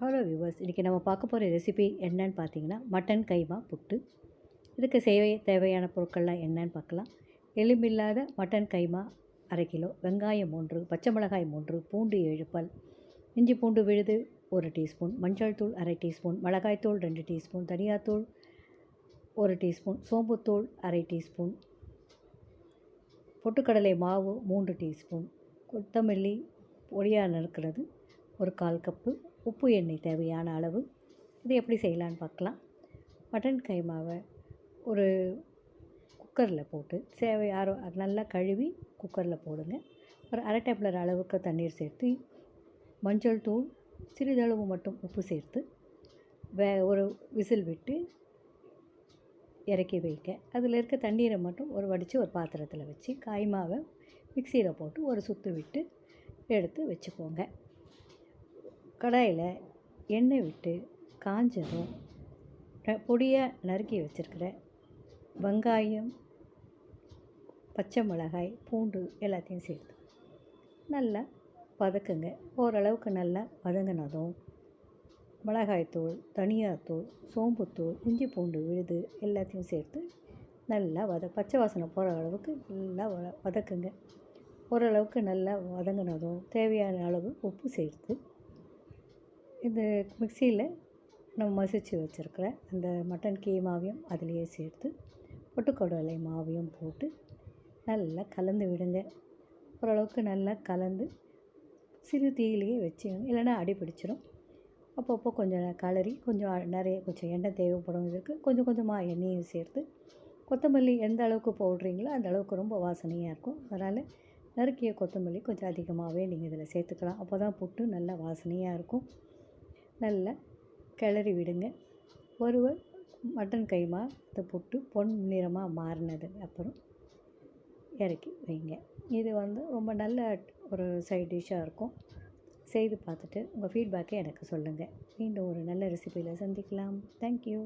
Hello viewers இன்றைக்கி நம்ம பார்க்க போகிற ரெசிபி என்னன்னு பார்த்தீங்கன்னா மட்டன் கைமா புட்டு. இதுக்கு சேவை தேவையான பொருட்கள்லாம் என்னன்னு பார்க்கலாம். எலும்பில்லாத மட்டன் கைமா அரை கிலோ. வெங்காயம் மூன்று பச்சை மிளகாய் மூன்று பூண்டு எழுப்பல் இஞ்சி பூண்டு விழுது ஒரு டீஸ்பூன். மஞ்சள் தூள் அரை டீஸ்பூன். மிளகாய்த்தூள் ரெண்டு டீஸ்பூன். தனியாத்தூள் ஒரு டீஸ்பூன். சோம்புத்தூள் அரை டீஸ்பூன். பொட்டுக்கடலை மாவு மூன்று டீஸ்பூன். கொத்தமல்லி பொடியாக நறுக்கிறது ஒரு கால் கப்பு. உப்பு எண்ணெய் தேவையான அளவு. இது எப்படி செய்யலான்னு பார்க்கலாம். மட்டன் கைமாவை ஒரு குக்கரில் போட்டு சேவை யாரோ நல்லா கழுவி குக்கரில் போடுங்க. ஒரு அரை டேப்லர் அளவுக்கு தண்ணீர் சேர்த்து மஞ்சள் தூள் சிறிதளவு மட்டும் உப்பு சேர்த்து வே ஒரு விசில் விட்டு இறக்கி வைக்க அதில் இருக்க தண்ணீரை மட்டும் ஒரு வடித்து ஒரு பாத்திரத்தில் வச்சு காய்மாவை மிக்சியில் போட்டு ஒரு சுற்று விட்டு எடுத்து வச்சுக்கோங்க. கடாயில் எண்ணெய் விட்டு காஞ்சதும் பொடியாக நறுக்கி வச்சுருக்கிற வெங்காயம் பச்சை மிளகாய் பூண்டு எல்லாத்தையும் சேர்த்து நல்லா வதக்குங்க. ஓரளவுக்கு நல்லா வதங்கினதும் மிளகாய்த்தூள் தனியாத்தூள் சோம்புத்தூள் இஞ்சி பூண்டு விழுது எல்லாத்தையும் சேர்த்து நல்லா வத பச்சை வாசனை போகிற அளவுக்கு நல்லா வ வதக்குங்க. ஓரளவுக்கு நல்லா வதங்கினதும் தேவையான அளவு உப்பு சேர்த்து இந்த மிக்சியில் நம்ம மசிச்சு வச்சுருக்கிற அந்த மட்டன் கீமாவையும் அதிலேயே சேர்த்து பொட்டுக்கடலை மாவையும் போட்டு நல்லா கலந்து விடுங்க. ஓரளவுக்கு நல்லா கலந்து சிறு தீயிலேயே வச்சு இல்லைன்னா அடிபிடிச்சிடும் அப்பப்போ கொஞ்சம் கலரி கொஞ்சம் நிறைய கொஞ்சம் எண்ணெய் தேவைப்படும் இதற்கு கொஞ்சம் கொஞ்சமாக எண்ணெயும் சேர்த்து கொத்தமல்லி எந்த அளவுக்கு போடுறீங்களோ அந்த அளவுக்கு ரொம்ப வாசனையாக இருக்கும். அதனால் நறுக்கிய கொத்தமல்லி கொஞ்சம் அதிகமாகவே நீங்கள் இதில் சேர்த்துக்கலாம். அப்போ தான் புட்டு நல்லா வாசனையாக இருக்கும். நல்லா கிளறி விடுங்க. ஒருவர் மட்டன் கைமா இதை புட்டு பொன் நிறமாக மாறினது. அப்புறம் இறக்கி வைங்க. இது வந்து ரொம்ப நல்ல ஒரு சைட் டிஷ்ஷாக இருக்கும். செய்து பார்த்துட்டு உங்கள் ஃபீட்பேக்கை எனக்கு சொல்லுங்கள் மீண்டும் ஒரு நல்ல ரெசிபியில் சந்திக்கலாம். தேங்க்யூ